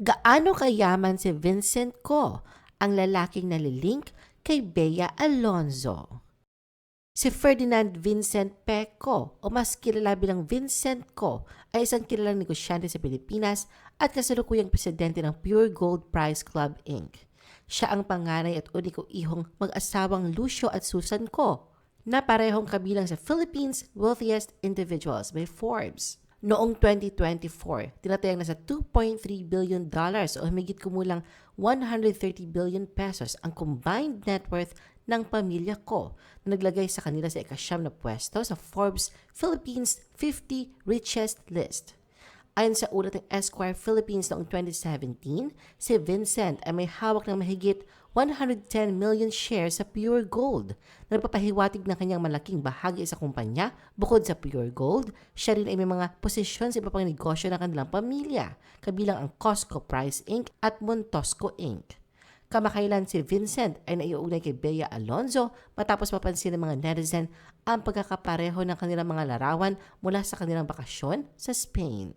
Gaano kayaman si Vincent Ko, ang lalaking nalilink kay Bea Alonzo? Si Ferdinand Vincent Peco o mas kilala bilang Vincent Ko ay isang kilalang negosyante sa Pilipinas at kasalukuyang presidente ng Pure Gold Prize Club Inc. Siya ang panganay at uniko ihong mag-asawang Lucio at Susan Ko na parehong kabilang sa Philippines Wealthiest Individuals by Forbes. Noong 2024, tinatayang nasa 2.3 billion dollars o humigit kumulang 130 billion pesos ang combined net worth ng pamilya ko na naglagay sa kanila sa ikasyam na pwesto sa Forbes Philippines 50 Richest List. Ayon sa ulat ng Esquire Philippines noong 2017, si Vincent ay may hawak ng mahigit 110 million shares sa Pure Gold na nagpapahiwatig ng kanyang malaking bahagi sa kumpanya. Bukod sa Pure Gold, siya rin ay may mga posisyon sa iba pang negosyo ng kanilang pamilya, kabilang ang Costco Price Inc. at Montosco Inc. Kamakailan si Vincent ay naiugnay kay Bea Alonzo matapos mapansin ng mga netizen ang pagkakapareho ng kanilang mga larawan mula sa kanilang bakasyon sa Spain.